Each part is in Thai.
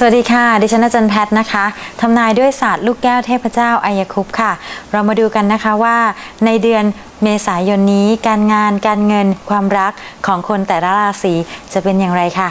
สวัสดีค่ะ ดิฉันอาจารย์แพทย์นะคะทำนายด้วยศาสตร์ลูกแก้วเทพเจ้าอายคุปต์ค่ะ เรามาดูกันนะคะว่าในเดือนเมษายนนี้การงานการเงินความรักของคนแต่ละราศีจะเป็นอย่างไรค่ะ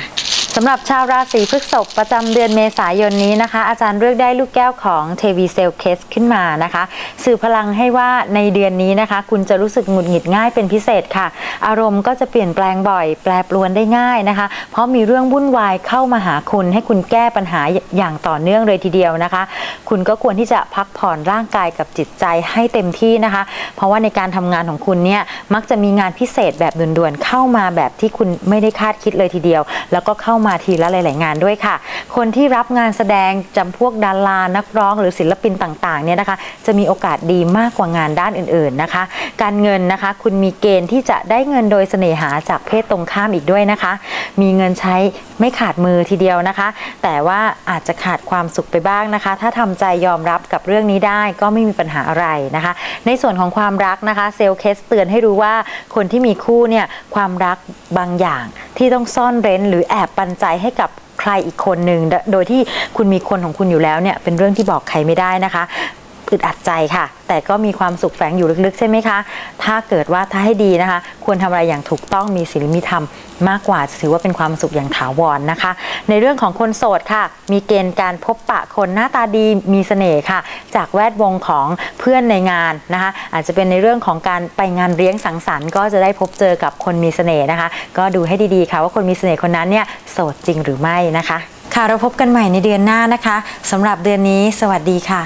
สำหรับชาวราศีพฤษภประจำเดือนเมษายนนี้นะคะ อาจารย์เลือกได้ลูกแก้วของเทวีเซลเคสขึ้นมานะคะ สื่อพลังให้ว่าในเดือนนี้นะคะ คุณจะรู้สึกหงุดหงิดง่ายเป็นพิเศษค่ะ อารมณ์ก็จะเปลี่ยนแปลงบ่อย แปรปรวนได้ง่ายนะคะ เพราะมีเรื่องวุ่นวายเข้ามาหาคุณ ให้คุณแก้ปัญหาอย่างต่อเนื่องเลยทีเดียวนะคะ คุณก็ควรที่จะพักผ่อนร่างกายกับจิตใจให้เต็มที่นะคะ เพราะว่าในการทำงานของคุณเนี่ยมักจะมีงานพิเศษแบบด่วนๆเข้ามาแบบที่คุณไม่ได้คาดคิดเลยทีเดียว แล้วก็เข้ามามาทีละหลาย ๆ งานด้วยค่ะ คนที่รับงานแสดงจำพวกดารานักร้องหรือศิลปินต่าง ๆ เนี่ยนะคะ จะมีโอกาสดีมากกว่างานด้านอื่น ๆ นะคะ การเงินนะคะ คุณมีเกณฑ์ที่จะได้เงินโดยเสน่หาจากเพศตรงข้ามอีกด้วยนะคะ มีเงินใช้ไม่ขาดมือทีเดียวนะคะ แต่ว่าอาจจะขาดความสุขไปบ้างนะคะ ถ้าทำใจยอมรับกับเรื่องนี้ได้ก็ไม่มีปัญหาอะไรนะคะ ในส่วนของความรักนะคะเซลล์เคสเตือนให้รู้ว่าคนที่มีคู่เนี่ยความรักบางอย่างที่ต้องซ่อนเร้นหรือแอบปันใจให้กับใครอีกคนหนึ่งโดยที่คุณมีคนของคุณอยู่แล้วเนี่ยเป็นเรื่องที่บอกใครไม่ได้นะคะ อึดอัดใจค่ะ แต่ก็มีความสุขแฝงอยู่ลึกๆ ใช่ไหมคะ ถ้าเกิดว่าถ้าให้ดีนะคะ ควรทำอะไรอย่างถูกต้องมีศีลมีธรรมมากกว่าจะถือว่าเป็นความสุขอย่างถาวรนะคะ ในเรื่องของคนโสดค่ะ มีเกณฑ์การพบปะคนหน้าตาดีมีเสน่ห์ค่ะ จากแวดวงของเพื่อนในงานนะคะ อาจจะเป็นในเรื่องของการไปงานเลี้ยงสังสรรค์ก็จะได้พบเจอกับคนมีเสน่ห์นะคะ ก็ดูให้ดีๆค่ะ ว่าคนมีเสน่ห์คนนั้นเนี่ยโสดจริงหรือไม่นะคะ ค่ะเราพบกันใหม่ในเดือนหน้านะคะสำหรับเดือนนี้ สวัสดีค่ะ